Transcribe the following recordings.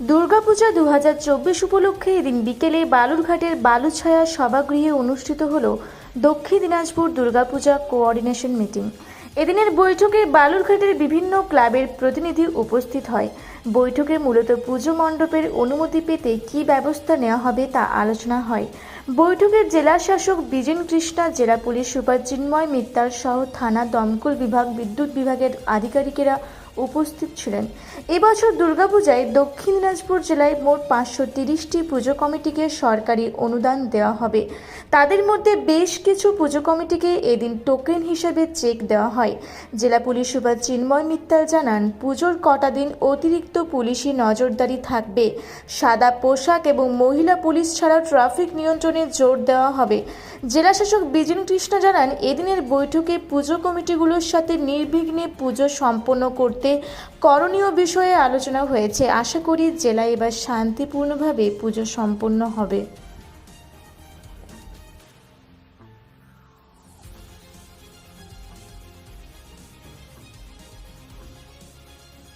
দুর্গাপূজা দু হাজার চব্বিশ উপলক্ষে এদিন বিকেলে বালুরঘাটের বালুছায়া সভাগৃহে অনুষ্ঠিত হল দক্ষিণ দিনাজপুর দুর্গাপূজা কোঅর্ডিনেশন মিটিং। এদিনের বৈঠকে বালুরঘাটের বিভিন্ন ক্লাবের প্রতিনিধি উপস্থিত হয়। বৈঠকে মূলত পুজো মণ্ডপের অনুমতি পেতে কি ব্যবস্থা নেওয়া হবে তা আলোচনা হয়। বৈঠকে জেলা শাসক বিজেন কৃষ্ণা, জেলা পুলিশ সুপার চিন্ময় মিত্তার সহ থানা দমকল বিভাগ, বিদ্যুৎ বিভাগের আধিকারিকেরা উপস্থিত ছিলেন। এবছর দুর্গাপূজায় দক্ষিণ দিনাজপুর জেলায় মোট পাঁচশো তিরিশটি পুজো কমিটিকে সরকারি অনুদান দেওয়া হবে। তাদের মধ্যে বেশ কিছু পুজো কমিটিকে এদিন টোকেন হিসেবে চেক দেওয়া হয়। জেলা পুলিশ সুপার চিন্ময় মিত্তাল জানান, পুজোর কটা দিন অতিরিক্ত পুলিশি নজরদারি থাকবে। সাদা পোশাক এবং মহিলা পুলিশ ছাড়াও ট্রাফিক নিয়ন্ত্রণে জোর দেওয়া হবে। জেলাশাসক বিজেন কৃষ্ণ জানান, এদিনের বৈঠকে পুজো কমিটিগুলোর সাথে নির্বিঘ্নে পুজো সম্পন্ন করতে করণীয় বিষয়ে আলোচনা হয়েছে। আশা করি জেলায় এবার শান্তিপূর্ণভাবে পুজো সম্পন্ন হবে।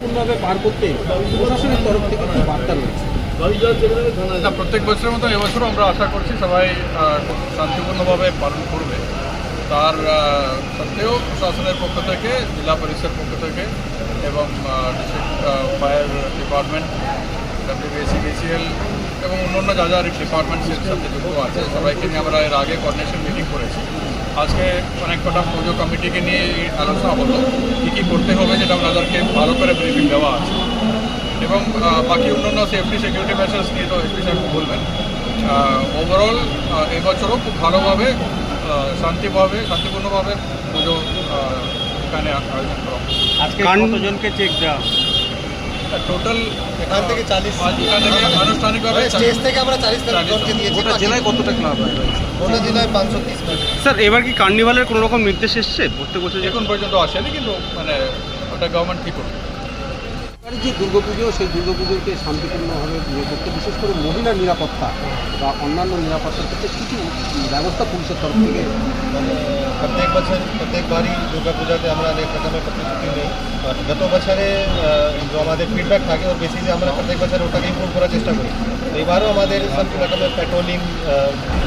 সম্পূর্ণভাবে পার করতে প্রশাসনের তরফ থেকে কি বার্তা রয়েছে? প্রত্যেক বছরের মতো এবছরও আমরা আশা করছি সবাই শান্তিপূর্ণভাবে পালন করবে। তার সত্ত্বেও প্রশাসনের পক্ষ থেকে জেলা পুলিশের পক্ষ থেকে এবং ফায়ার ডিপার্টমেন্ট ডাব্লিউবিএসি বিসিএল এবং অন্যান্য যা যা ডিপার্টমেন্টের সাথে যুক্ত আছে, সবাইকে নিয়ে আমরা এর আগে কোঅর্ডিনেশন মিটিং করেছি। আজকে অনেক কটা পুজো কমিটিকে নিয়ে আলোচনা হলো, কী কী করতে হবে যেটা ওনাদেরকে ভালো করে ব্রিফিং দেওয়া আছে। এবং বাকি অন্যান্য সেফটি সিকিউরিটি মেজার্স নিয়ে তো এসপি সাহেব বলবেন ওভারঅল এবছরও খুব ভালোভাবে শান্তিভাবে, শান্তিপূর্ণভাবে পুজো এখানে আয়োজন করা কতজনকে চেক দেওয়া টোটাল এখান থেকে 40 এখান থেকে আনুষ্ঠানিকভাবে স্টেজ থেকে আমরা চালিশ চালিশ জনকে দিয়েছি। গোটা জেলায় কতটা ক্লাব হয় গোটা জেলায় পাঁচশো তিরিশ স্যার এবার কি কার্নিভালের কোনো রকম নির্দেশ এসছে? প্রত্যেক বছর এখন পর্যন্ত আসেনি কিন্তু মানে ওটা গভর্নমেন্ট ঠিক করবে যে দুর্গাপুজো, সেই দুর্গাপুজোকে শান্তিপূর্ণভাবে ইয়ে করতে, বিশেষ করে মহিলা নিরাপত্তা বা অন্যান্য নিরাপত্তার ক্ষেত্রে কিছু ব্যবস্থা পুলিশের তরফ থেকে প্রত্যেক বছর, প্রত্যেক বারই দুর্গা পূজাতে আমরা রকমের প্রতিশ্রুতি নেই। গত বছরে যে আমাদের ফিডব্যাক থাকে, ওর বেসিসে আমরা প্রত্যেক বছর ওটাকে ইমপ্রুভ করার চেষ্টা করি। এবারও আমাদের সব রকমের পেট্রোলিং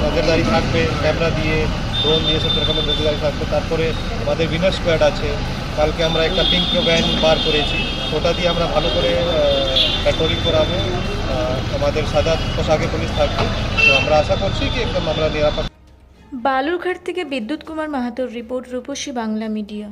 নজরদারি থাকবে, ক্যামেরা দিয়ে ড্রোন দিয়ে সব রকমের নজরদারি থাকবে। তারপরে আমাদের উইনার স্কোয়াড আছে। কালকে আমরা একটা পিঙ্ক ভ্যান বার করেছি। ওটা দিয়ে আমরা ভালো করে প্যাট্রোলিং করাবো। আমাদের সাদা পোশাকে পুলিশ থাকবে। তো আমরা আশা করছি কি একদম আমরা নিরাপদ বালুরঘাট থেকে বিদ্যুৎ কুমার মাহাতোর রিপোর্ট রূপসী বাংলা মিডিয়া।